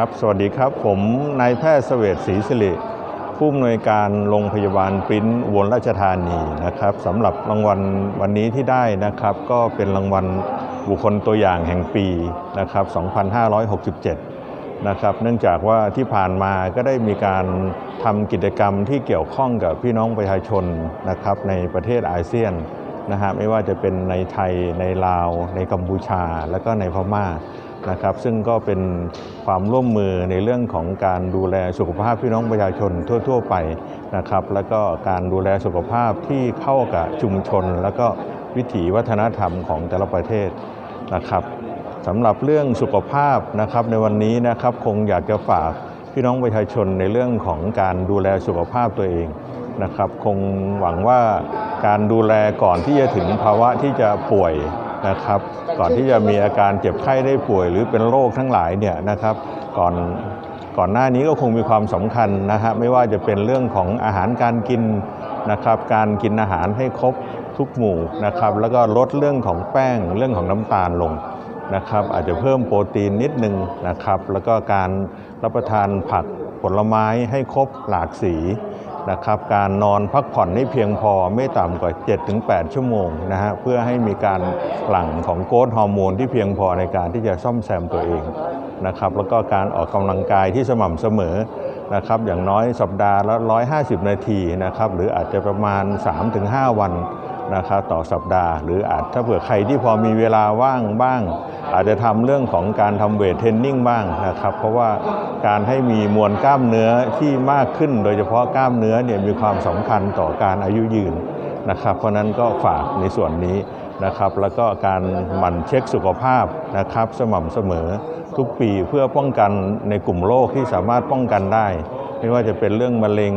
ครับ สวัสดีครับ ผมนายแพทย์เสวตศรีสิริ ผู้อำนวยการโรงพยาบาลปริ้นอุบลราชธานีนะครับสำหรับรางวัลวันนี้ที่ได้นะครับ ก็เป็นรางวัลบุคคลตัวอย่างแห่งปีนะครับ 2567 นะครับ เนื่องจากว่าที่ผ่านมาก็ได้มีการทำกิจกรรมที่เกี่ยวข้องกับพี่น้องประชาชนนะครับในประเทศอาเซียนนะฮะไม่ว่าจะเป็นในไทยในลาว ในกัมพูชา และก็ในพม่า นะครับซึ่งก็เป็นความร่วมมือในเรื่องของการดูแลสุขภาพพี่น้องประชาชนทั่ว ๆ ไปนะครับแล้วก็การดูแลสุขภาพที่เข้ากับชุมชน แล้วก็วิถีวัฒนธรรมของแต่ละประเทศนะครับสำหรับเรื่องสุขภาพนะครับในวันนี้นะครับคงอยากจะฝากพี่น้องประชาชนในเรื่องของการดูแลสุขภาพตัวเองนะครับ คงหวังว่าการดูแลก่อนที่จะถึงภาวะที่จะป่วย นะครับ ก่อนที่จะมีอาการเจ็บไข้ได้ป่วย หรือเป็นโรคทั้งหลายเนี่ยนะครับก่อนก่อนหน้านี้ก็คงมีความสำคัญนะฮะไม่ว่าจะเป็นเรื่องของอาหารการกินนะครับ การกินอาหารให้ครบทุกหมู่นะครับ แล้วก็ลดเรื่องของแป้งเรื่องของน้ำตาลลงนะครับ อาจจะเพิ่มโปรตีนนิดนึงนะครับ แล้วก็การรับประทานผักผลไม้ให้ครบหลากสี นะครับการนอนพักผ่อนให้เพียงพอไม่ต่ำกว่า 7-8 ชั่วโมงนะฮะเพื่อให้มีการหลั่งของโกรทฮอร์โมนที่เพียงพอในการที่จะซ่อมแซมตัวเองนะครับแล้วก็การออกกำลังกายที่สม่ำเสมอนะครับอย่างน้อยสัปดาห์ละ 150 นาทีนะครับหรืออาจจะประมาณ 3-5 วัน นะครับต่อสัปดาห์ หรืออาจถ้าเผื่อใครที่พอมีเวลาว่างบ้าง อาจจะทำเรื่องของการทำเวทเทรนนิ่งบ้างนะครับ เพราะว่าการให้มีมวลกล้ามเนื้อที่มากขึ้น โดยเฉพาะกล้ามเนื้อเนี่ยมีความสำคัญต่อการอายุยืนนะครับ เพราะนั้นก็ฝากในส่วนนี้นะครับ แล้วก็การหมั่นเช็คสุขภาพนะครับ สม่ำเสมอทุกปีเพื่อป้องกันในกลุ่มโรคที่สามารถป้องกันได้ ไม่ว่าจะเป็นเรื่องมะเร็ง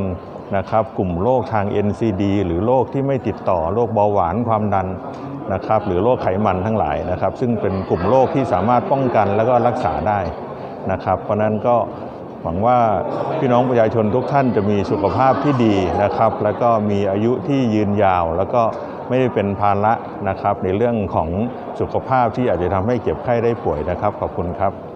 นะครับกลุ่มโรคทาง NCD หรือโรคที่ไม่ติดต่อโรคเบาหวานความดันนะครับหรือโรคไขมันทั้งหลายนะครับ ซึ่งเป็นกลุ่มโรคที่สามารถป้องกันแล้วก็รักษาได้นะครับ เพราะนั้นก็หวังว่าพี่น้องประชาชนทุกท่านจะมีสุขภาพที่ดีนะครับ แล้วก็มีอายุที่ยืนยาว แล้วก็ไม่ได้เป็นภาระนะครับ ในเรื่องของสุขภาพที่อาจจะทำให้เจ็บไข้ได้ป่วยนะครับขอบคุณครับ